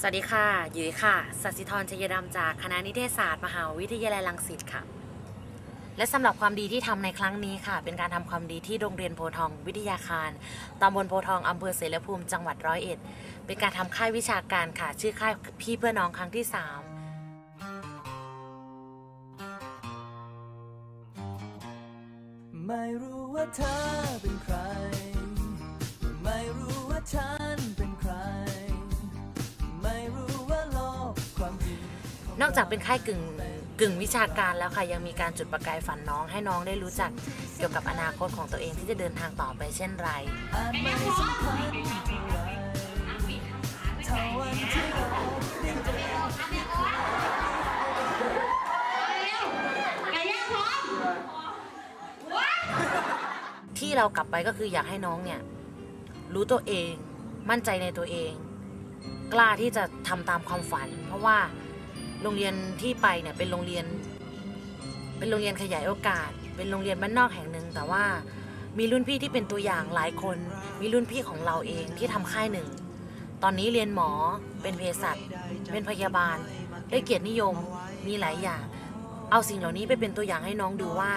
สวัสดีค่ะยุ้ยค่ะสัสิธรชยดำจากคณะนิเทศศาสตร์ มหาวิทยาลัยรังสิตค่ะ และสำหรับความดีที่ทำในครั้งนี้ค่ะ เป็นการทำความดีที่โรงเรียนโพทองวิทยาคารตำบลโพทองอำเภอเสรภูมิจังหวัดร้อยเอ็ด เป็นการทำค่ายวิชาการค่ะ ชื่อค่ายพี่เพื่อน้องครั้งที่ 3ไม่รู้ว่าเธอเป็นใคร ไม่รู้ว่าฉันเป็น นอกจากเป็นค่ายกึ่งกึ่งวิชาการแล้วค่ะยังมีการจุดประกายฝันน้องให้น้องได้รู้จักเกี่ยวกับอนาคตของตัวเองที่จะเดินทางต่อไปเช่นไรที่เรากลับไปก็คืออยากให้น้องเนี่ย รู้ตัวเองมั่นใจในตัวเอง กล้าที่จะทำตามความฝัน เพราะว่า โรงเรียนที่ไปเนี่ยเป็นโรงเรียน เป็นโรงเรียนขยายโอกาส เป็นโรงเรียนบ้านนอกแห่งหนึ่ง แต่ว่ามีรุ่นพี่ที่เป็นตัวอย่างหลายคน มีรุ่นพี่ของเราเองที่ทำค่ายหนึ่ง ตอนนี้เรียนหมอเป็นเภสัชเป็นพยาบาล ได้เกียรตินิยมมีหลายอย่าง เอาสิ่งเหล่านี้ไปเป็นตัวอย่างให้น้องดูว่า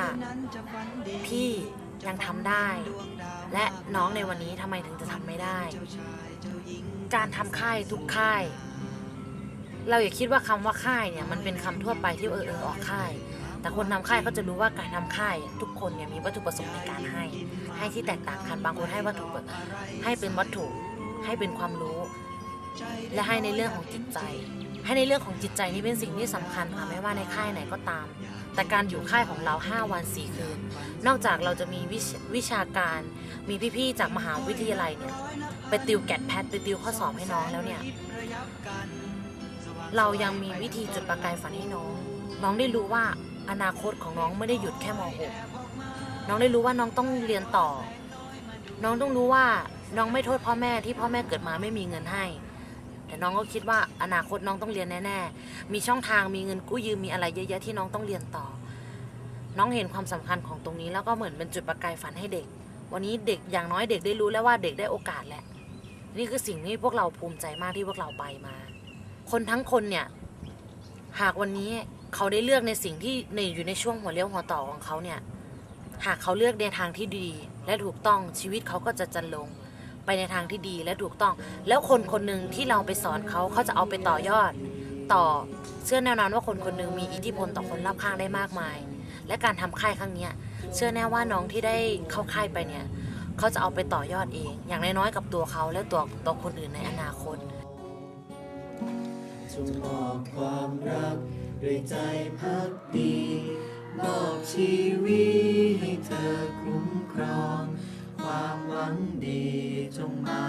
พี่ยังทำได้ และน้องในวันนี้ทำไมถึงจะทำไม่ได้ การทำค่ายทุกค่าย เราอย่าคิดว่าคำว่าค่ายเนี่ยมันเป็นคำทั่วไปที่เออเออออกค่าย แต่คนทำค่ายเขาจะรู้ว่าการทำค่าย ทุกคนเนี่ยมีวัตถุประสงค์ในการให้ ให้ที่แตกต่างกันบางคนให้วัตถุประให้เป็นวัตถุให้เป็นความรู้ และให้ในเรื่องของจิตใจ ให้ในเรื่องของจิตใจนี่เป็นสิ่งที่สำคัญค่ะไม่ว่าในค่ายไหนก็ตาม แต่การอยู่ค่ายของเรา 5 วัน 4 คืน นอกจากเราจะมีวิชวิชาการ มีพี่ๆจากมหาวิทยาลัยเนี่ยไปติวแกดแพทไปติวข้อสอบให้น้องแล้วเนี่ย เรายังมีวิธีจุดประกายฝันให้น้อง น้องได้รู้ว่าอนาคตของน้องไม่ได้หยุดแค่ม .6 น้องได้รู้ว่าน้องต้องเรียนต่อ น้องต้องรู้ว่าน้องไม่โทษพ่อแม่ที่พ่อแม่เกิดมาไม่มีเงินให้ แต่น้องก็คิดว่าอนาคตน้องต้องเรียนแน่ ๆ มีช่องทางมีเงินกู้ยืมมีอะไรเยอะแยะที่น้องต้องเรียนต่อ น้องเห็นความสำคัญของตรงนี้แล้วก็เหมือนเป็นจุดประกายฝันให้เด็ก วันนี้เด็กอย่างน้อยเด็กได้รู้แล้วว่าเด็กได้โอกาสแหละนี่คือสิ่งที่พวกเราภูมิใจมากที่พวกเราไปมา คนทั้งคนเนี่ย หากวันนี้เขาได้เลือกในสิ่งที่ในอยู่ในช่วงหัวเลี้ยวหัวต่อของเขาเนี่ย หากเขาเลือกในทางที่ดี และถูกต้องชีวิตเขาก็จะจันลง ไปในทางที่ดีและถูกต้อง แล้วคนคนหนึ่งที่เราไปสอนเขาเขาจะเอาไปต่อยอด ต่อเชื่อแน่นอนว่าคนคนหนึ่งมีอิทธิพลต่อคนรอบข้างได้มากมาย และการทำค่ายครั้งนี้เชื่อแน่ว่าน้องที่ได้เข้าค่ายไปเนี่ยเขาจะเอาไปต่อยอดเอง อย่างน้อยๆกับตัวเขาและตัวตัวคนอื่นในอนาคต จงมอบความรักด้วยใจพักดีมอบชีวิตให้เธอคุ้มครอง ความหวังดีจงมา